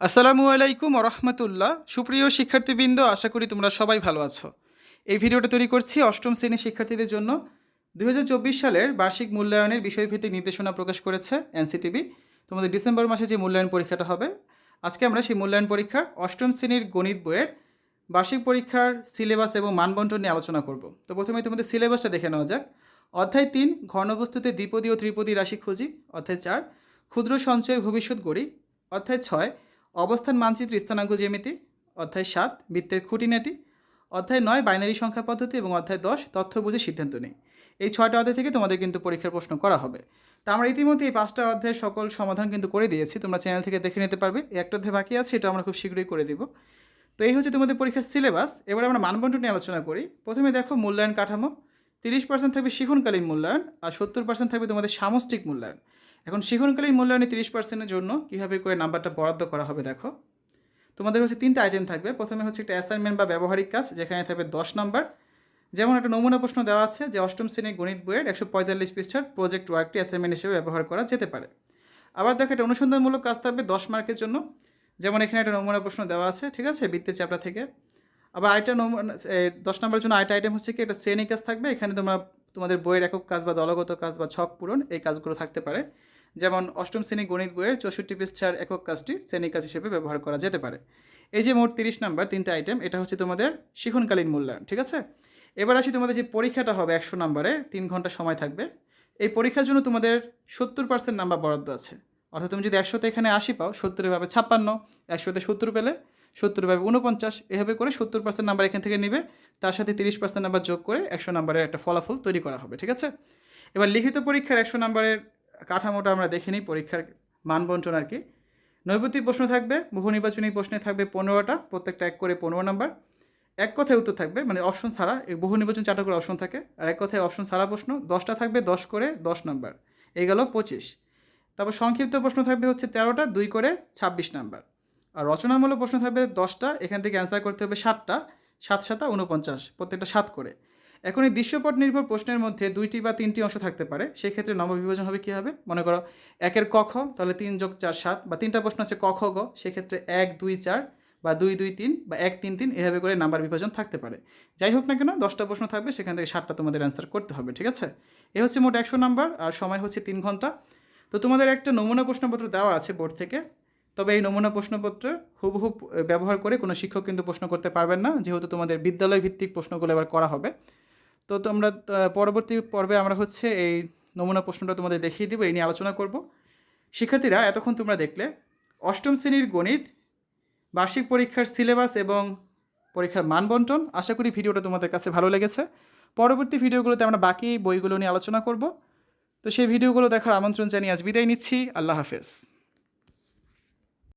আসসালামু আলাইকুম রহমতুল্লাহ। সুপ্রিয় শিক্ষার্থীবৃন্দ, আশা করি তোমরা সবাই ভালো আছো। এই ভিডিওটা তৈরি করছি অষ্টম শ্রেণির শিক্ষার্থীদের জন্য। দু হাজার চব্বিশ সালের বার্ষিক মূল্যায়নের বিষয়ভিত্তিক নির্দেশনা প্রকাশ করেছে এনসিটিভি তোমাদের ডিসেম্বর মাসে যে মূল্যায়ন পরীক্ষাটা হবে, আজকে আমরা সেই মূল্যায়ন পরীক্ষার অষ্টম শ্রেণির গণিত বইয়ের বার্ষিক পরীক্ষার সিলেবাস এবং মানবন্টন নিয়ে আলোচনা করব। তো প্রথমে তোমাদের সিলেবাসটা দেখে নেওয়া যাক। অধ্যায় তিন ঘনবস্তুতে দ্বিপদী ও ত্রিপদী রাশি খুঁজি। অধ্যায় চার, ক্ষুদ্র সঞ্চয় ভবিষ্যৎ গড়ি। অধ্যায় ছয় অবস্থান মানচিত্র স্থানাঙ্ক জ্যামিতি, অধ্যায় সাত, বৃত্তের খুঁটিনাটি, অধ্যায় নয়, বাইনারি সংখ্যা পদ্ধতি এবং অধ্যায় দশ, তথ্য বুঝে সিদ্ধান্ত নেই। এই ছয়টা অধ্যায় থেকে তোমাদের কিন্তু পরীক্ষার প্রশ্ন করা হবে। তা আমরা ইতিমধ্যে এই পাঁচটা অধ্যায়ের সকল সমাধান কিন্তু করে দিয়েছি। তোমরা চ্যানেল থেকে দেখে নিতে পারবে। একটা অধ্যায় বাকি আছে, এটা আমরা খুব শীঘ্রই করে দিব। তো এই হচ্ছে তোমাদের পরীক্ষার সিলেবাস। এবার আমরা মানবন্টন নিয়ে আলোচনা করি। প্রথমে দেখো মূল্যায়ন কাঠামো। তিরিশ পার্সেন্ট থাকবে শিখনকালীন মূল্যায়ন আর সত্তর পার্সেন্ট থাকবে তোমাদের সামষ্টিক মূল্যায়ন। এখন শিখনকালীন মূল্যায়নে তিরিশ পার্সেন্টের জন্য কীভাবে করে নাম্বারটা বরাদ্দ করা হবে দেখো। তোমাদের হচ্ছে তিনটা আইটেম থাকবে। প্রথমে হচ্ছে একটা অ্যাসাইনমেন্ট বা ব্যবহারিক কাজ, যেখানে থাকবে দশ নাম্বার। যেমন একটা নমুনা প্রশ্ন দেওয়া আছে যে অষ্টম শ্রেণির গণিত বইয়ের একশো পঁয়তাল্লিশ পৃষ্ঠার প্রজেক্ট ওয়ার্কটি অ্যাসাইনমেন্ট হিসেবে ব্যবহার করা যেতে পারে। আবার দেখো একটা অনুসন্ধানমূলক কাজ থাকবে দশ মার্কের জন্য। যেমন এখানে একটা নমুনা প্রশ্ন দেওয়া আছে, ঠিক আছে? বৃত্তের চ্যাপ্টার থেকে। আবার আইটা নমুনা দশ নম্বরের জন্য আইটা আইটেম হচ্ছে কি? একটা শ্রেণি কাজ থাকবে। এখানে তোমরা তোমাদের বইয়ের একক কাজ বা দলগত কাজ বা ছক পূরণ, এই কাজগুলো থাকতে পারে। যেমন অষ্টম শ্রেণি গণিত বইয়ের চৌষট্টি পৃষ্ঠার একক কাজটি শ্রেণি কাজ হিসেবে ব্যবহার করা যেতে পারে। এই যে মোট তিরিশ নাম্বার, তিনটা আইটেম এটা হচ্ছে তোমাদের শিখনকালীন মূল্যায়ন, ঠিক আছে? এবার আসি তোমাদের যে পরীক্ষাটা হবে একশো নাম্বারে, তিন ঘণ্টা সময় থাকবে। এই পরীক্ষার জন্য তোমাদের সত্তর পার্সেন্ট নাম্বার বরাদ্দ আছে। অর্থাৎ তুমি যদি একশোতে এখানে আশি পাও, সত্তরের ভাবে ছাপ্পান্ন, একশোতে সত্তর পেলে সত্তর ভাবে উনপঞ্চাশ এভাবে করে সত্তর পার্সেন্ট নাম্বার এখান থেকে নেবে, তার সাথে তিরিশ পার্সেন্ট নাম্বার যোগ করে একশো নাম্বারের একটা ফলাফল তৈরি করা হবে, ঠিক আছে? এবার লিখিত পরীক্ষার একশো নাম্বারের কাঠামোটা আমরা দেখে নিই পরীক্ষার মানবন্টন আর কি। নৈপতিক প্রশ্ন থাকবে, বহু নির্বাচনী প্রশ্নে থাকবে পনেরোটা, প্রত্যেকটা এক করে পনেরো নাম্বার এক কথায় উত্তর থাকবে মানে অপশন ছাড়া বহু নির্বাচন চারটা করে অপশন থাকে, আর এক কথায় অপশন ছাড়া প্রশ্ন, দশটা থাকবে দশ করে দশ নাম্বার এই গেল পঁচিশ। তারপর সংক্ষিপ্ত প্রশ্ন থাকবে হচ্ছে তেরোটা, দুই করে ছাব্বিশ নাম্বার আর রচনামূলক প্রশ্ন থাকবে দশটা, এখান থেকে অ্যান্সার করতে হবে সাতটা, সাত সাতা উনপঞ্চাশ প্রত্যেকটা সাত করে। এখন এই দৃশ্যপট নির্ভর প্রশ্নের মধ্যে দুইটি বা তিনটি অংশ থাকতে পারে সেই ক্ষেত্রে নম্বর বিভাজন হবে কী হবে? মনে করো একের ক খ, তাহলে তিন যোগ চার সাত, বা তিনটা প্রশ্ন আছে ক খ গ, সেক্ষেত্রে এক, দুই, চার, বা দুই দুই, তিন, বা এক, তিন তিন, এভাবে করে নাম্বার বিভাজন থাকতে পারে। যাই হোক না কেন, দশটা প্রশ্ন থাকবে, সেখান থেকে সাতটা তোমাদের অ্যান্সার করতে হবে, ঠিক আছে? এ হচ্ছে মোট একশো নাম্বার, আর সময় হচ্ছে তিন ঘণ্টা। তো তোমাদের একটা নমুনা প্রশ্নপত্র দেওয়া আছে বোর্ড থেকে তবে এই নমুনা প্রশ্নপত্র হুবহু ব্যবহার করে কোনো শিক্ষক কিন্তু প্রশ্ন করতে পারবেন না, যেহেতু তোমাদের বিদ্যালয় ভিত্তিক প্রশ্নগুলো এবার করা হবে। তো তোমরা পরবর্তী পর্বে আমরা হচ্ছে এই নমুনা প্রশ্নটা তোমাদের দেখিয়ে দিব, এই নিয়ে আলোচনা করব। শিক্ষার্থীরা, এতক্ষণ তোমরা দেখলে, অষ্টম শ্রেণির গণিত, বার্ষিক পরীক্ষার সিলেবাস এবং পরীক্ষার মানবন্টন আশা করি ভিডিওটা তোমাদের কাছে ভালো লেগেছে। পরবর্তী ভিডিওগুলোতে আমরা বাকি বইগুলো নিয়ে আলোচনা করব। তো সেই ভিডিওগুলো দেখার আমন্ত্রণ জানিয়ে আজ বিদায় নিচ্ছি, আল্লাহ হাফেজ।